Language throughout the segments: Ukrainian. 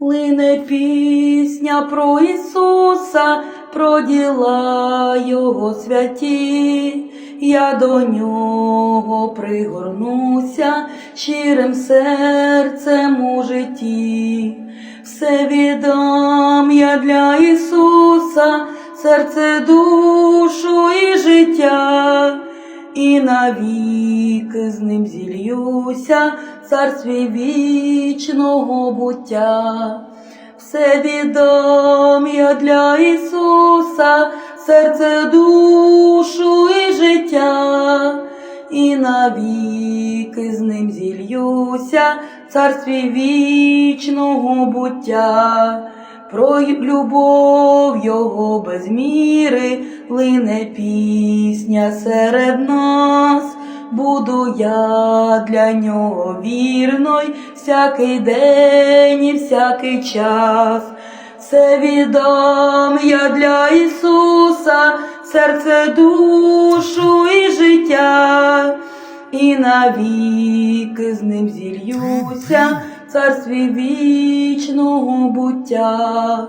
Лине пісня про Ісуса, про діла Його святі, я до нього пригорнуся щирим серцем у житті. Все віддам я для Ісуса, серце, душу і життя, і навіки з ним зільюся в царстві вічного буття. Все віддам я для Ісуса, серце, душу і життя, і навіки з ним зільюся в царстві вічного буття. Про любов його без міри лине пісня серед нас. Буду я для нього вірною всякий день і всякий час. Все віддам я для Ісуса, серце, душу і життя, і навіки з ним зільюся царстві вічного буття.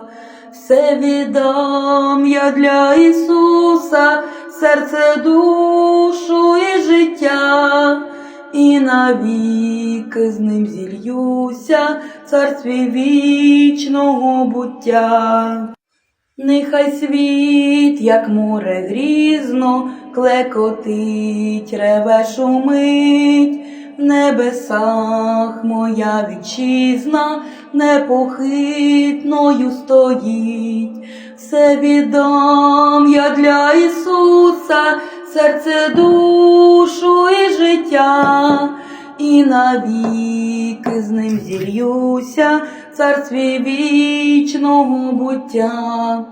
Все віддам я для Ісуса, серце, душу і життя, і навіки з ним зільюся царстві вічного буття. Нехай світ, як море грізно, клекотить, реве шумить, в небесах моя вітчизна непохитною стоїть. Все віддам я для Ісуса, серце, душу і життя, і навіки з ним зільюся в царстві вічного буття.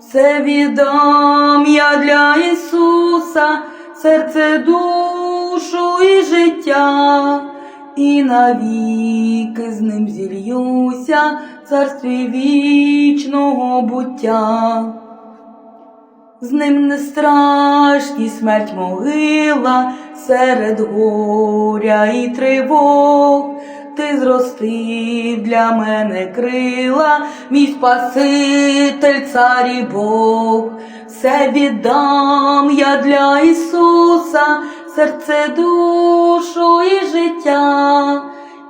Все віддам я для Ісуса, серце, душу і життя, і навіки з ним зільюся в царстві вічного буття. З ним не страшні смерть могила серед горя і тривог. Ти зростив для мене крила, мій Спаситель, цар і Бог. Все віддам я для Ісуса, серце, душу і життя,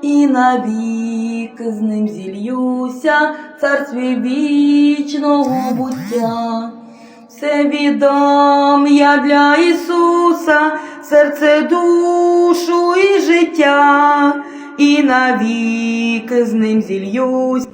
і навіки з ним зільюся царстві вічного буття. Все віддам я для Ісуса, серце, душу і життя, і навіки з ним зільюсь.